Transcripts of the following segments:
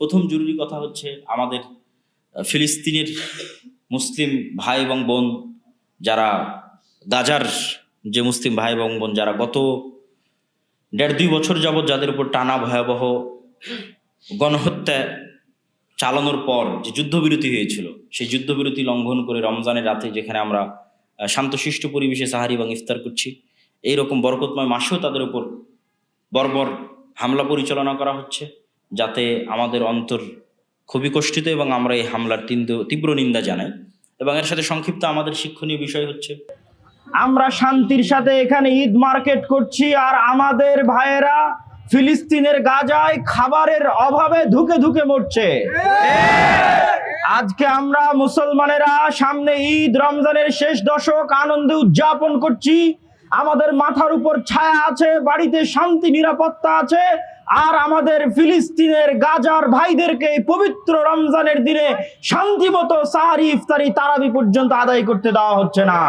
প্রথম জরুরি কথা হচ্ছে আমাদের ফিলিস্তিনের মুসলিম ভাই এবং বোন যারা, গাজার যে মুসলিম ভাই এবং বোন যারা গত দেড় দুই বছর যাবৎ যাদের উপর টানা ভয়াবহ গণহত্যা চালানোর পর যে যুদ্ধবিরতি হয়েছিল, সেই যুদ্ধবিরতি লঙ্ঘন করে রমজানের রাতে যেখানে আমরা শান্তশিষ্ট পরিবেশে সাহারি এবং ইফতার করছি, এইরকম বরকতময় মাসেও তাদের উপর বর্বর হামলা পরিচালনা করা হচ্ছে। যাতে আমাদের অন্তর খুবই কষ্টিত এবং আমরা এই হামলার তীব্র নিন্দা জানাই। এবং এর সাথে সংক্ষিপ্ত আমাদের শিক্ষণীয় বিষয় হচ্ছে, আমরা শান্তির সাথে এখানে ঈদ মার্কেট করছি আর আমাদের ভাইয়েরা ফিলিস্তিনের গাজায় খাবারের অভাবে ধুকে ধুকে মরছে। আজকে আমরা মুসলমানেরা সামনে ঈদ, রমজানের শেষ দশক আনন্দে উদযাপন করছি। আমাদের মাথার উপর ছায়া আছে, বাড়িতে শান্তি, নিরাপত্তা আছে। আর আমাদের ফিলিস্তিনের গাজার ভাইদেরকে পবিত্র রমজানের দিনে শান্তিমতো সাহারি, ইফতারি, তারাবি পর্যন্ত আদায় করতে দেওয়া হচ্ছে না।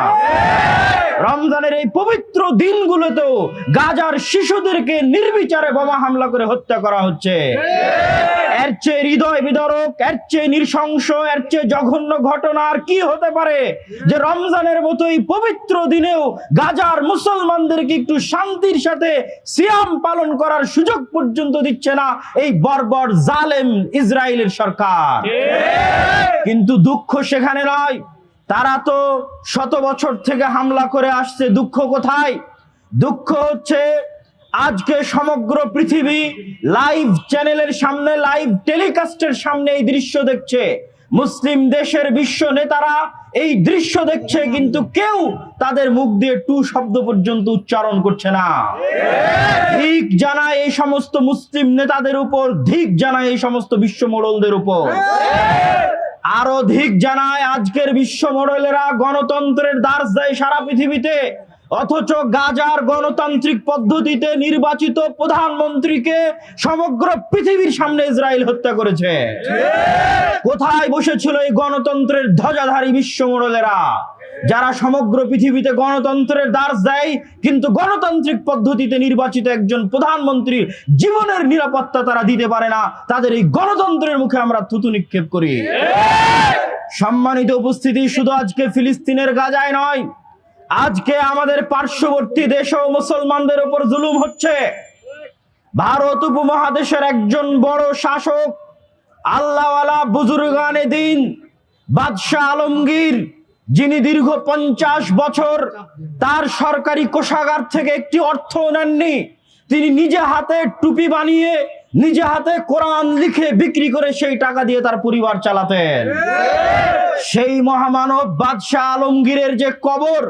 রমজানের এই পবিত্র দিনগুলোতেও গাজার শিশুদেরকে নির্বিচারে বোমা হামলা করে হত্যা করা হচ্ছে। এর চেয়ে হৃদয় বিদারক, এর চেয়ে নৃশংস, এর চেয়ে জঘন্য ঘটনা আর কি হতে পারে? যে রমজানের মতো এই পবিত্র দিনেও গাজার মুসলমানদেরকে একটু শান্তির সাথে সিয়াম পালন করার সুযোগ পর্যন্ত দিচ্ছে না এই বর্বর জালেম ইসরায়েলের সরকার। কিন্তু দুঃখ সেখানে নয়। তারা তো শত বছর থেকে হামলা করে আসছে। দুঃখ কোথায়? দুঃখ হচ্ছে আজকে সমগ্র পৃথিবী লাইভ চ্যানেলের সামনে, লাইভ টেলিকাস্টের সামনে এই দৃশ্য দেখছে। মুসলিম দেশের বিশ্ব নেতারা এই দৃশ্য দেখছে, কিন্তু কেউ তাদের মুখ দিয়ে টু শব্দ পর্যন্ত উচ্চারণ করছে না। ধিক জানায় এই সমস্ত মুসলিম নেতাদের উপর, ধিক জানায় এই সমস্ত বিশ্ব মোড়লদের উপর। আরও ধিক জানায় আজকের বিশ্ব মোড়লেরা গণতন্ত্রের দাস দেয় সারা পৃথিবীতে অথচ গাজার গণতান্ত্রিক পদ্ধতিতে নির্বাচিত প্রধানমন্ত্রীকে সমগ্র পৃথিবীর সামনে ইসরায়েল হত্যা করেছে। কোথায় বসেছিল এই গণতন্ত্রের ধ্বজাধারী বিশ্ব মডেলেরা যারা সমগ্র পৃথিবীতে গণতন্ত্রের দাস দেয়, কিন্তু গণতান্ত্রিক পদ্ধতিতে নির্বাচিত একজন প্রধানমন্ত্রীর জীবনের নিরাপত্তা তারা দিতে পারে না, তাদের এই গণতন্ত্রের মুখে আমরা থুতু নিক্ষেপ করি। সম্মানিত উপস্থিতি, শুধু আজকে ফিলিস্তিনের গাজায় নয় আজকে আমাদের পার্শ্ববর্তী দেশেও মুসলমানদের উপর জুলুম হচ্ছে। ভারত উপমহাদেশের একজন বড় শাসক, আল্লাহওয়ালা বুজুর্গানে দিন, বাদশাহ আলমগীর, যিনি দীর্ঘ পঞ্চাশ বছর তার সরকারি কোষাগার থেকে একটি অর্থ নেননি, তিনি নিজে হাতে টুপি বানিয়ে নিজে হাতে কোরআন লিখে বিক্রি করে সেই টাকা দিয়ে তার পরিবার চালাতেন। সেই মহামানব বাদশাহ আলমগীরের যে কবর,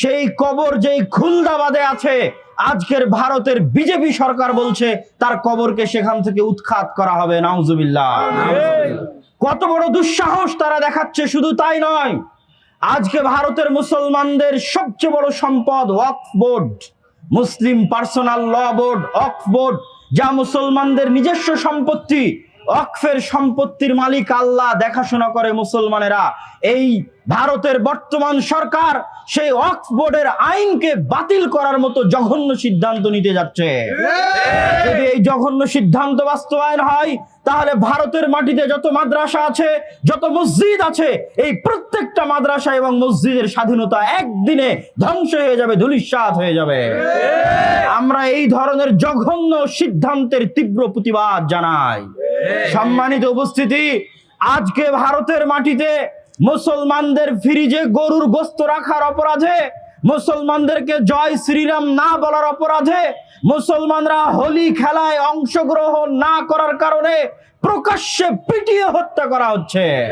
সেই কবর যেই খুলদাবাদে আছে, আজকের ভারতের বিজেপি সরকার বলছে তার কবরকে সেখান থেকে উৎখাত করা হবে, নাউজুবিল্লাহ। কত বড় দুঃসাহস তারা দেখাচ্ছে, শুধু তাই নয়। আজকে ভারতের মুসলমানদের সবচেয়ে বড় সম্পদ, Waqf board, Muslim personal law board, Waqf board যা মুসলমানদের নিজস্ব সম্পত্তি অক্ষের সম্পত্তির মালিক আল্লাহ দেখাশোনা করে মুসলমানেরা। এই ভারতের বর্তমান সরকার সেই অক্স বোর্ডের আইনকে বাতিল করার মতো জঘন্য সিদ্ধান্ত নিতে যাচ্ছে। যদি এই জঘন্য সিদ্ধান্ত বাস্তবায়ন হয় তাহলে ভারতের মাটিতে যত মাদ্রাসা আছে, যত মসজিদ আছে, এই প্রত্যেকটা মাদ্রাসা এবং মসজিদের স্বাধীনতা একদিনে ধ্বংস হয়ে যাবে ধুলিস্বাদ হয়ে যাবে। আমরা এই ধরনের জঘন্য সিদ্ধান্তের তীব্র প্রতিবাদ জানাই। সম্মানিত উপস্থিতি, আজকে ভারতের মাটিতে মুসলমানদের ফ্রিজে গরুর গোস্ত রাখার অপরাধে, মুসলমানদেরকে জয় শ্রীরাম না বলার অপরাধে মুসলমানরা হোলি খেলায় অংশগ্রহণ না করার কারণে প্রকাশ্যে পিটিয়ে হত্যা করা হচ্ছে।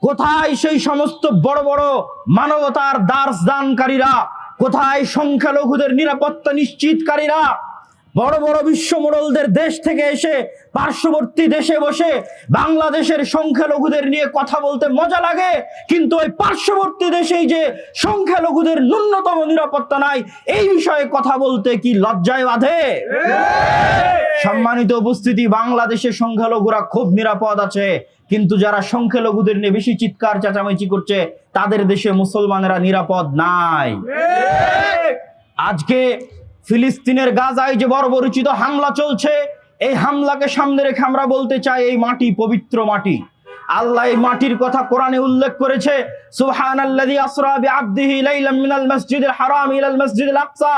কোথায় সেই সমস্ত বড় বড় মানবতার দাস দানকারীরা? কোথায় সংখ্যালঘুদের নিরাপত্তা নিশ্চিতকারীরা? বড় বড় বিশ্ব মোড়লদের দেশ থেকে এসে পার্শ্ববর্তী দেশে বসে বাংলাদেশের সংখ্যালঘুদের নিয়ে কথা বলতে মজা লাগে। কিন্তু ওই পার্শ্ববর্তী দেশেই যে সংখ্যালঘুদের ন্যূনতম নিরাপত্তা নাই, এই বিষয়ে কথা বলতে কি লজ্জায় বাধে? সম্মানিত উপস্থিতি বাংলাদেশের সংখ্যালঘুরা খুব নিরাপদ আছে, কিন্তু যারা সংখ্যালঘুদের নিয়ে বেশি চিৎকার, চেঁচামেচি করছে, তাদের দেশে মুসলমানেরা নিরাপদ নাই। আজকে ফিলিস্তিনের গাজায় যে বর্বরচিত হামলা চলছে, এই হামলাকে সামনে রেখে আমরা বলতে চাই এই মাটি পবিত্র মাটি। আল্লাহ এই মাটির কথা কোরআনে উল্লেখ করেছে, সুবহানাল্লাযী আসরা বিআবদিহি লাইলাম মিনাল মাসজিদিল হারাম ইলাল মাসজিদিল আকসা।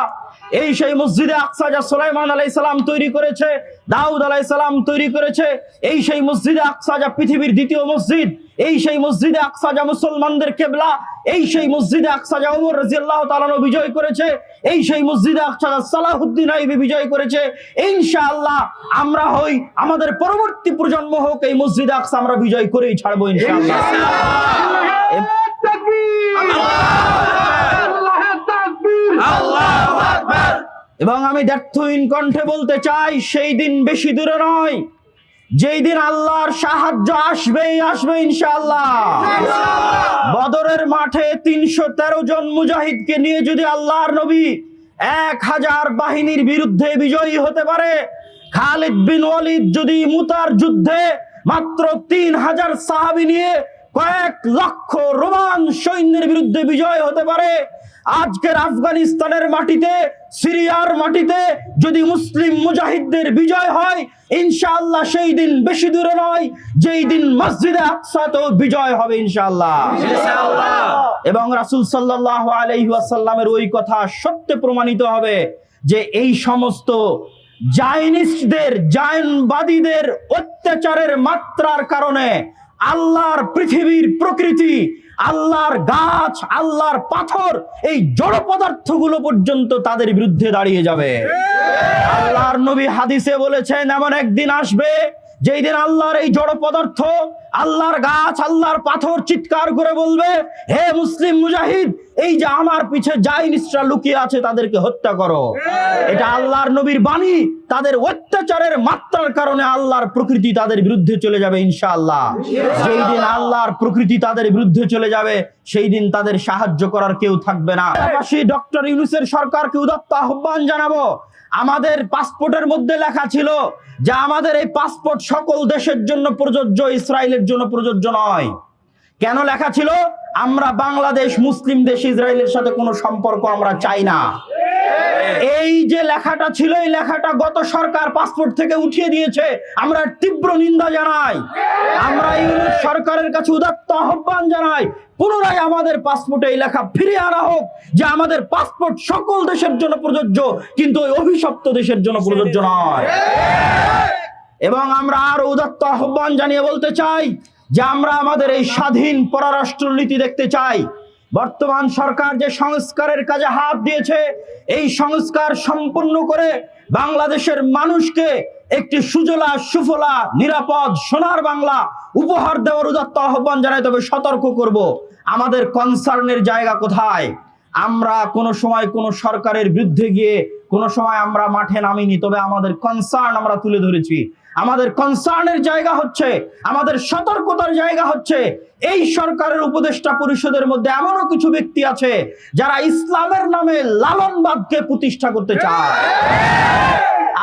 এই সেই মসজিদে আকসা যা সুলাইমান আলাইহিস সালাম তৈরি করেছে, দাউদ আলাইহিস সালাম তৈরি করেছে, এই সেই মসজিদে আকসা যা পৃথিবীর দ্বিতীয় মসজিদ এই সেই মসজিদে আকসা যা মুসলমানদের কেবলা, এই সেই মসজিদে আকসা যা রাদিয়াল্লাহু তাআলা আনহু বিজয় করেছে, এই সেই মসজিদে আকসা যা সালাহুদ্দিন আইবি বিজয় করেছে, ইনশাআল্লাহ আমরা হই, আমাদের পরবর্তী প্রজন্ম হোক এই মসজিদে আকসা আমরা বিজয় করেই ছাড়বো এবং আমি ব্যর্থহীন কণ্ঠে বলতে চাই, সেই দিন বেশি দূরে নয়। যেই দিন আল্লাহর সাহায্য আসবেই, আসবে ইনশাআল্লাহ। বদরের মাঠে তিনশো তেরো জন মুজাহিদকে নিয়ে যদি আল্লাহর নবী এক হাজার বাহিনীর বিরুদ্ধে বিজয়ী হতে পারে, খালিদ বিন ওয়ালিদ যদি মুতার যুদ্ধে মাত্র তিন হাজার সাহাবি নিয়ে কয়েক লক্ষ রোমান সৈন্যের বিরুদ্ধে বিজয় হতে পারে, আজকের আফগানিস্তানের মাটিতে, সিরিয়ার মাটিতে যদি মুসলিম মুজাহিদদের বিজয় হয় ইনশাআল্লাহ সেই দিন বেশি দূরে নয় যেই দিন মসজিদে আকসাতেও বিজয় হবে ইনশাআল্লাহ। এবং রাসূল সাল্লাল্লাহু আলাইহি ওয়াসাল্লামের ওই কথা সত্যে প্রমাণিত হবে যে এই সমস্ত জাইনিস্টদের জায়নবাদীদের অত্যাচারের মাত্রার কারণে আল্লাহর পৃথিবীর প্রকৃতি আল্লাহর গাছ, আল্লাহর পাথর, এই জড় পদার্থগুলো পর্যন্ত তাদের বিরুদ্ধে দাঁড়িয়ে যাবে। আল্লাহর নবী হাদিসে বলেছেন, এমন একদিন আসবে যেই দিন আল্লাহর এই জড় পদার্থ আল্লাহর গাছ আল্লাহর পাথর চিৎকার করে বলবে হে মুসলিম মুজাহিদ এই যে আমার পিছে জাইনিস্টরা লুকিয়ে আছে তাদেরকে হত্যা করো। এটা আল্লাহর নবীর বাণী তাদের অত্যাচারের মাত্রার কারণে আল্লাহর প্রকৃতি তাদের বিরুদ্ধে চলে যাবে ইনশাআল্লাহ। যেই দিন আল্লাহর প্রকৃতি তাদের বিরুদ্ধে চলে যাবে সেই দিন তাদের সাহায্য করার কেউ থাকবে না। সেই ডক্টর ইউনুসের সরকারকে উদাত্ত আহ্বান জানাব আমাদের পাসপোর্টের মধ্যে লেখা ছিল যে আমাদের এই পাসপোর্ট সকল দেশের জন্য প্রযোজ্য ইসরায়েলের জন্য প্রযোজ্য নয়। কেন লেখা ছিল, আমরা বাংলাদেশ, মুসলিম দেশ, ইসরায়েলের সাথে কোনো সম্পর্ক আমরা চাই না। এই যে লেখাটা ছিল, এই লেখাটা গত সরকার পাসপোর্ট থেকে উঠিয়ে দিয়েছে। আমরা তীব্র নিন্দা জানাই। আমরা ইউনুস সরকারের কাছে উদাত্ত আহ্বান জানাই। পুনরায় আমাদের পাসপোর্টে এই লেখা ফিরে আনা হোক, যে আমাদের পাসপোর্ট সকল দেশের জন্য প্রযোজ্য, কিন্তু ওই অভিশপ্ত দেশের জন্য প্রযোজ্য নয়। এবং আমরা আরও উদাত্ত আহ্বান জানিয়ে বলতে চাই যে আমরা আমাদের এই স্বাধীন পররাষ্ট্র নীতি দেখতে চাই। বর্তমান সরকার যে সংস্কারের কাজে হাত দিয়েছে, এই সংস্কার সম্পূর্ণ করে বাংলাদেশের মানুষকে একটি সুজলা, সুফলা, নিরাপদ, সোনার বাংলা উপহার দেওয়ার উদাত্ত আহ্বান জানাই, তবে সতর্ক করব, আমাদের কনসার্নের জায়গা কোথায়? আমরা কোনো সময় কোনো সরকারের বিরুদ্ধে গিয়ে কোনো সময় আমরা মাঠে নামিনি, তবে আমাদের কনসার্ন আমরা তুলে ধরেছি। আমাদের কনসার্নের জায়গা হচ্ছে, আমাদের সতর্কতার জায়গা হচ্ছে, এই সরকারের উপদেষ্টা পরিষদের মধ্যে এমনও কিছু ব্যক্তি আছে, যারা ইসলামের নামে লালনবাদকে প্রতিষ্ঠা করতে চায়।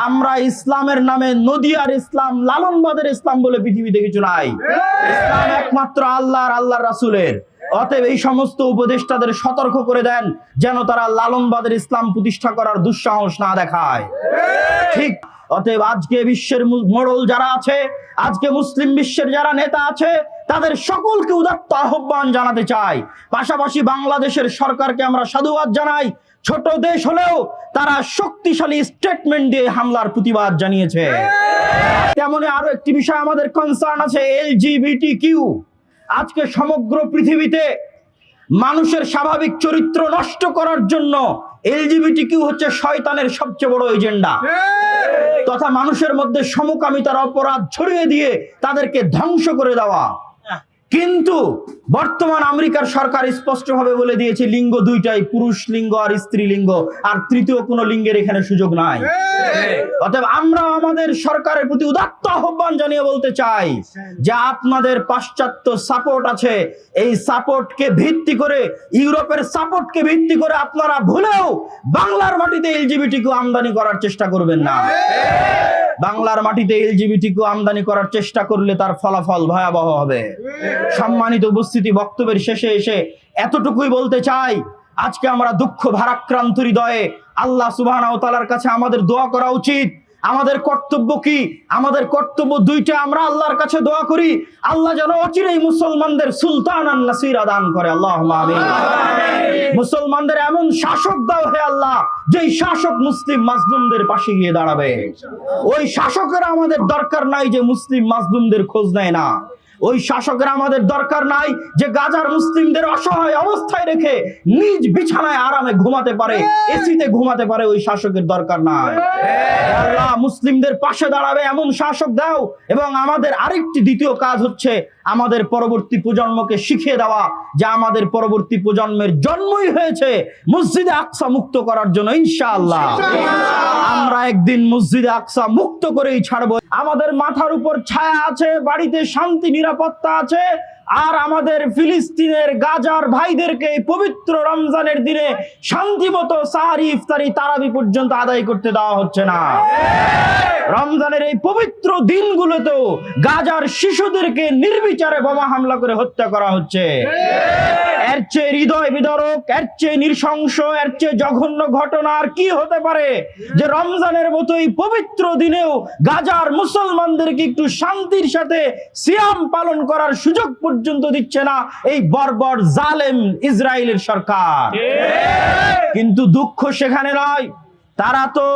আমরা ইসলামের নামে নদিয়ার ইসলাম, লালনবাদের ইসলাম বলে পৃথিবীতে কিছু নাই। ইসলাম একমাত্র আল্লাহর আল্লাহর রাসূলের। অতএব এই সমস্ত উপদেষ্টাদের সতর্ক করে দেন যেন তারা লালনবাদের ইসলাম প্রতিষ্ঠা করার দুঃসাহস না দেখায়। ঠিক, অতএব আজকে বিশ্বের মোড়ল যারা আছে, আজকে মুসলিম বিশ্বের যারা নেতা আছে, তাদের সকলকে উদাত্ত আহ্বান জানাতে চাই। পাশাপাশি বাংলাদেশের সরকারকে আমরা সাধুবাদ জানাই। ছোট দেশ হলেও তারা শক্তিশালী স্টেটমেন্ট দিয়ে হামলার প্রতিবাদ জানিয়েছে। তেমনি আরও একটি বিষয় আমাদের কনসার্ন আছে এলজিবিটি কিউ আজকে সমগ্র পৃথিবীতে মানুষের স্বাভাবিক চরিত্র নষ্ট করার জন্য এলজিবিটি কিউ হচ্ছে শয়তানের সবচেয়ে বড় এজেন্ডা। তথা মানুষের মধ্যে সমকামিতার অপরাধ ছড়িয়ে দিয়ে তাদেরকে ধ্বংস করে দেওয়া। কিন্তু বর্তমান আমেরিকার সরকার স্পষ্টভাবে বলে দিয়েছে, লিঙ্গ দুইটাই, পুরুষ লিঙ্গ আর স্ত্রী লিঙ্গ, আর তৃতীয় কোনো লিঙ্গের এখানে সুযোগ নাই। অতএব আমরা আমাদের সরকারের প্রতি উদাত্ত আহ্বান জানিয়ে বলতে চাই যে আপনাদের পাশ্চাত্য সাপোর্ট আছে। এই সাপোর্টকে ভিত্তি করে, ইউরোপের সাপোর্টকে ভিত্তি করে আপনারা ভুলেও বাংলার মাটিতে এলজিবিটিকে আমদানি করার চেষ্টা করবেন না। বাংলার মাটিতে এলজিবিটিকে আমদানি করার চেষ্টা করলে তার ফলাফল ভয়াবহ হবে। সম্মানিত উপস্থিতি বক্তব্যের শেষে এসে এতটুকুই বলতে চাই আজকে আমরা দুঃখ ভারাক্রান্ত হৃদয়ে আল্লাহ সুবহানাহু ওয়া তাআলার কাছে আমাদের দোয়া করা উচিত। আমাদের কর্তব্য কি? আমাদের কর্তব্য দুইটা আমরা আল্লাহর কাছে দোয়া করি। আল্লাহ যেন অচিরেই মুসলমানদের সুলতান আর নাসির দান করে। আল্লাহ মুসলমানদের এমন শাসক দাও হে আল্লাহ যেই শাসক মুসলিম মাজলুমদের পাশে গিয়ে দাঁড়াবে। ওই শাসকের আমাদের দরকার নাই যে মুসলিম মাজলুমদের খোঁজ নেয় না। ওই শাসকের আমাদের দরকার নাই যে গাজার মুসলিমদের অসহায় অবস্থায় রেখে নিজ বিছানায় আরামে ঘুমাতে পারে এসিতে ঘুমাতে পারে ওই শাসকের দরকার নাই। আল্লাহ মুসলিমদের পাশে দাঁড়াবে এমন শাসক দাও। এবং আমাদের আরেকটি দ্বিতীয় কাজ হচ্ছে আমাদের পরবর্তী প্রজন্মকে শিখিয়ে দেওয়া যে আমাদের পরবর্তী প্রজন্মের জন্মই হয়েছে মসজিদে আকসা মুক্ত করার জন্য ইনশাআল্লাহ। আমরা একদিন মসজিদে আকসা মুক্ত করেই ছাড়বো। আমাদের মাথার উপর ছায়া আছে, বাড়িতে শান্তি, নিরাপত্তা আছে, আর আমাদের ফিলিস্তিনের গাজার ভাইদেরকে পবিত্র রমজানের দিনে শান্তিমতো সাহারি, ইফতারি, তারাবি পর্যন্ত আদায় করতে দেওয়া হচ্ছে না। রমজানের এই পবিত্র দিনগুলোতেও গাজার শিশুদেরকে নির্বিচারে বোমা হামলা করে হত্যা করা হচ্ছে। এর চেয়ে হৃদয় বিদরক, এর চেয়ে নৃশংস, এর চেয়ে জঘন্য ঘটনা আর কি হতে পারে? যে রমজানের মতো এই পবিত্র দিনেও গাজার মুসলমানদেরকে একটু শান্তির সাথে সিয়াম পালন করার সুযোগ পর্যন্ত দিচ্ছে না এই বর্বর জালেম ইসরায়েলের সরকার। কিন্তু দুঃখ সেখানে নয়। তারা তো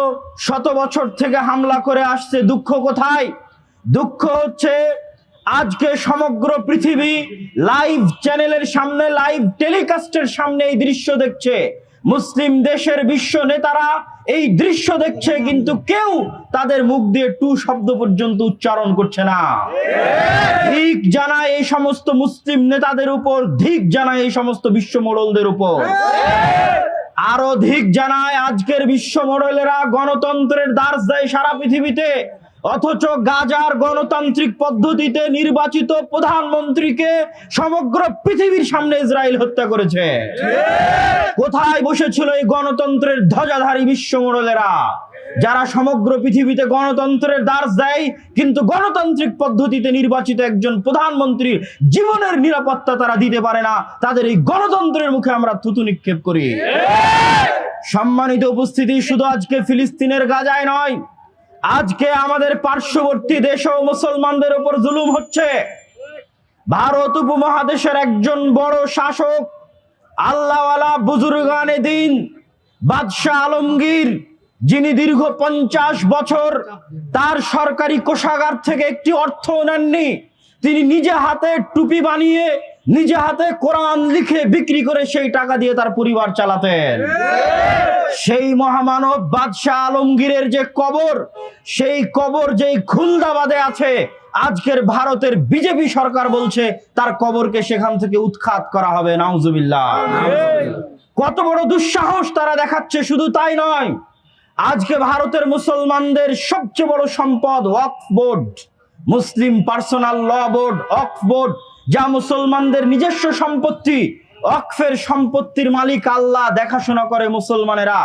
শত বছর থেকে হামলা করে আসছে, দুঃখ কোথায়? দুঃখ হচ্ছে আজকে সমগ্র পৃথিবী লাইভ চ্যানেলের সামনে, লাইভ টেলিকাস্টের সামনে এই দৃশ্য দেখছে। মুসলিম দেশের বিশ্ব নেতারা এই দৃশ্য দেখছে কিন্তু কেউ তাদের মুখ দিয়ে টু শব্দ পর্যন্ত উচ্চারণ করছে না। ধিক জানায় এই সমস্ত মুসলিম নেতাদের উপর, ধিক জানায় এই সমস্ত বিশ্ব মোড়লদের উপর। আরও ধিক জানায় আজকের বিশ্ব মোড়লেরা গণতন্ত্রের দাস দেয় সারা পৃথিবীতে অথচ গাজার গণতান্ত্রিক পদ্ধতিতে নির্বাচিত প্রধানমন্ত্রীকে সমগ্র পৃথিবীর সামনে ইসরায়েল হত্যা করেছে। কোথায় বসেছিল এই গণতন্ত্রের ধ্বজাধারী বিশ্বমডলেরা যারা সমগ্র পৃথিবীতে গণতন্ত্রের দাস দেয়, কিন্তু গণতান্ত্রিক পদ্ধতিতে নির্বাচিত একজন প্রধানমন্ত্রীর জীবনের নিরাপত্তা তারা দিতে পারে না, তাদের এই গণতন্ত্রের মুখে আমরা থুতু নিক্ষেপ করি। সম্মানিত উপস্থিতি শুধু আজকে ফিলিস্তিনের গাজায় নয় আজকে আমাদের পার্শ্ববর্তী দেশেও মুসলমানদের উপর জুলুম হচ্ছে। ভারত উপমহাদেশের একজন বড় শাসক, আল্লাহওয়ালা বুজুর্গানে দিন, বাদশাহ আলমগীর, যিনি দীর্ঘ পঞ্চাশ বছর তার সরকারি কোষাগার থেকে একটি অর্থ নেননি, তিনি নিজে হাতে টুপি বানিয়ে নিজে হাতে কোরআন লিখে বিক্রি করে সেই টাকা দিয়ে তার পরিবার চালাতেন। সেই মহামানব বাদশাহ আলমগীরের যে কবর, সেই কবর যেই খুলদাবাদে আছে, আজকের ভারতের বিজেপি সরকার বলছে, তার কবরকে সেখান থেকে উৎখাত করা হবে, নাউজুবিল্লাহ। কত বড় দুঃসাহস তারা দেখাচ্ছে, শুধু তাই নয়। আজকে ভারতের মুসলমানদের সবচেয়ে বড় সম্পদ, Waqf board, Muslim personal law board, Waqf board যা মুসলমানদের নিজস্ব সম্পত্তি অক্ষের সম্পত্তির মালিক আল্লাহ দেখাশোনা করে মুসলমানেরা।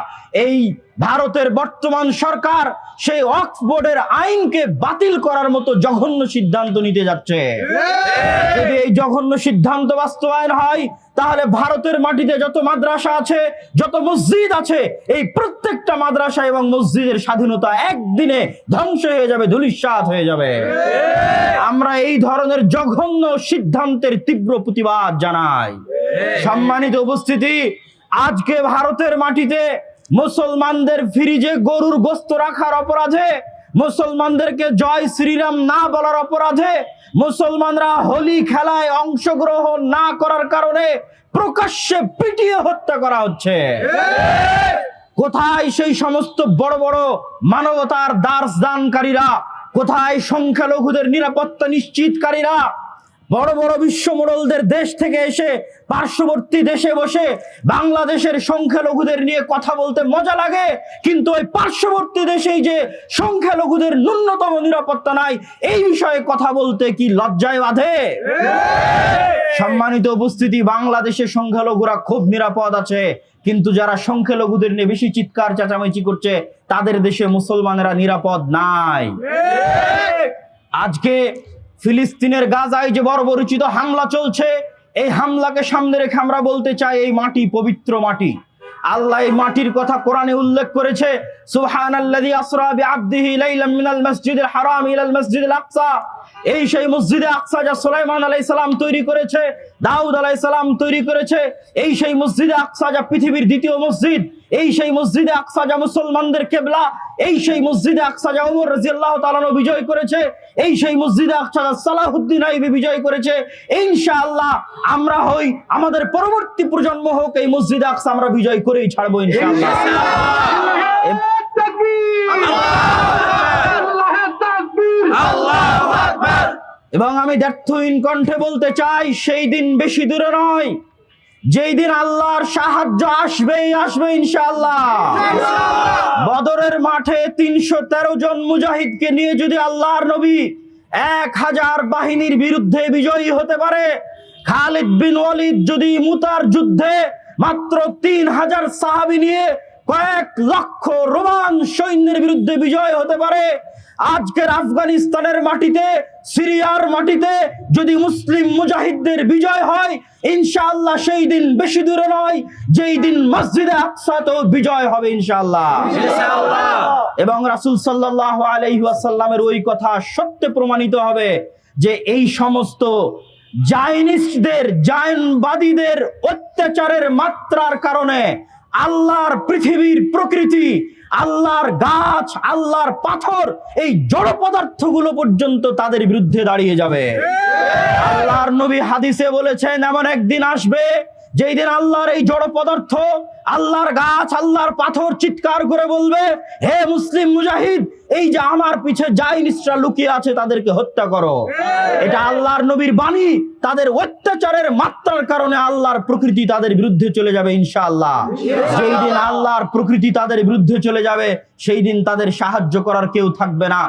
এই ভারতের বর্তমান সরকার সেই অক্স বোর্ডের আইনকে বাতিল করার মতো জঘন্য সিদ্ধান্ত নিতে যাচ্ছে। যদি এই জঘন্য সিদ্ধান্ত বাস্তবায়ন হয় তাহলে ভারতের মাটিতে যত মাদ্রাসা আছে, যত মসজিদ আছে, এই প্রত্যেকটা মাদ্রাসা এবং মসজিদের স্বাধীনতা একদিনে ধ্বংস হয়ে যাবে ধুলিস্বাদ হয়ে যাবে। আমরা এই ধরনের জঘন্য সিদ্ধান্তের তীব্র প্রতিবাদ জানাই। সম্মানিত উপস্থিতি, আজকে ভারতের মাটিতে মুসলমানদের ফ্রিজে গরুর গোস্ত রাখার অপরাধে মুসলমানদেরকে জয় শ্রীরাম না বলার অপরাধে মুসলমানরা হোলি খেলায় অংশগ্রহণ না করার কারণে প্রকাশ্যে পিটিয়ে হত্যা করা হচ্ছে। কোথায় সেই সমস্ত বড় বড় মানবতার দাস দানকারীরা? কোথায় সংখ্যালঘুদের নিরাপত্তা নিশ্চিতকারীরা? বড় বড় বিশ্ব মোড়লদের দেশ থেকে এসে পার্শ্ববর্তী দেশে বসে বাংলাদেশের সংখ্যালঘুদের নিয়ে কথা বলতে মজা লাগে। কিন্তু ওই পার্শ্ববর্তী দেশেই যে সংখ্যালঘুদের ন্যূনতম নিরাপত্তা নাই এই বিষয়ে কথা বলতে কি লজ্জায় বাঁধে? সম্মানিত উপস্থিতি বাংলাদেশের সংখ্যালঘুরা খুব নিরাপদ আছে। কিন্তু যারা সংখ্যালঘুদের নিয়ে বেশি চিৎকার চেঁচামেচি করছে তাদের দেশে মুসলমানেরা নিরাপদ নাই। আজকে ফিলিস্তিনের গাজায় যে বর্বরচিত হামলা চলছে, এই হামলাকে সামনে রেখে আমরা বলতে চাই এই মাটি পবিত্র মাটি। আল্লাহ এই মাটির কথা কোরআনে উল্লেখ করেছে, সুবহানাল্লাযী আসরা বিআবদিহি লাইলাম মিনাল মাসজিদিল হারাম ইলাল আকসা। এই সেই মসজিদে আকসা যা সুলাইমান আলাইহিস সালাম তৈরি করেছে, দাউদ আলাইহিস সালাম তৈরি করেছে, এই সেই মসজিদে আকসা যা পৃথিবীর দ্বিতীয় মসজিদ এই সেই মসজিদে আকসা যা মুসলমানদের কেবলা এই সেই মসজিদে আকসা যা ওমর রাদিয়াল্লাহু তাআলা আনহু বিজয় করেছে এই সেই মসজিদে আকসা যা সালাহুদ্দিন আইবি বিজয় করেছে ইনশাআল্লাহ আমরা হই আমাদের পরবর্তী প্রজন্ম হোক এই মসজিদে আকসা আমরা বিজয় করেই ছাড়বো ইনশাআল্লাহ। এবং আমি ব্যর্থহীন কণ্ঠে বলতে চাই সেই দিন বেশি দূরে নয়। যেই দিন আল্লাহর সাহায্য আসবেই, আসবে ইনশাআল্লাহ। বদরের মাঠে তিনশো তেরো জন মুজাহিদকে নিয়ে যদি আল্লাহর নবী এক হাজার বাহিনীর বিরুদ্ধে বিজয়ী হতে পারে, খালিদ বিন ওয়ালিদ যদি মুতার যুদ্ধে মাত্র তিন হাজার সাহাবি নিয়ে কয়েক লক্ষ রোমান সৈন্যের বিরুদ্ধে বিজয় হতে পারে, আজকের আফগানিস্তানের মাটিতে, সিরিয়ার মাটিতে যদি মুসলিম মুজাহিদদের বিজয় হয় ইনশাআল্লাহ সেই দিন বেশি দূরে নয় যেই দিন মসজিদে আকসাতেও বিজয় হবে ইনশাআল্লাহ। এবং রাসূল সাল্লাল্লাহু আলাইহি ওয়াসাল্লামের ওই কথা সত্যে প্রমাণিত হবে যে এই সমস্ত জাইনিস্টদের জায়নবাদীদের অত্যাচারের মাত্রার কারণে আল্লাহর পৃথিবীর প্রকৃতি আল্লাহর গাছ আল্লাহর পাথর এই জড় পদার্থগুলো পর্যন্ত তাদের বিরুদ্ধে দাঁড়িয়ে যাবে। আল্লাহর নবী হাদিসে বলেছেন এমন একদিন আসবে যেই দিন আল্লাহর এই জড় পদার্থ আল্লাহর গাছ আল্লাহর পাথর চিৎকার করে বলবে হে মুসলিম মুজাহিদ এই যে আমার পিছে জাইনিস্টরা লুকিয়ে আছে তাদেরকে হত্যা করো। এটা আল্লাহর নবীর বাণী তাদের অত্যাচারের মাত্রার কারণে আল্লাহর প্রকৃতি তাদের বিরুদ্ধে চলে যাবে ইনশাআল্লাহ। যেই দিন আল্লাহর প্রকৃতি তাদের বিরুদ্ধে চলে যাবে সেই দিন তাদের সাহায্য করার কেউ থাকবে না।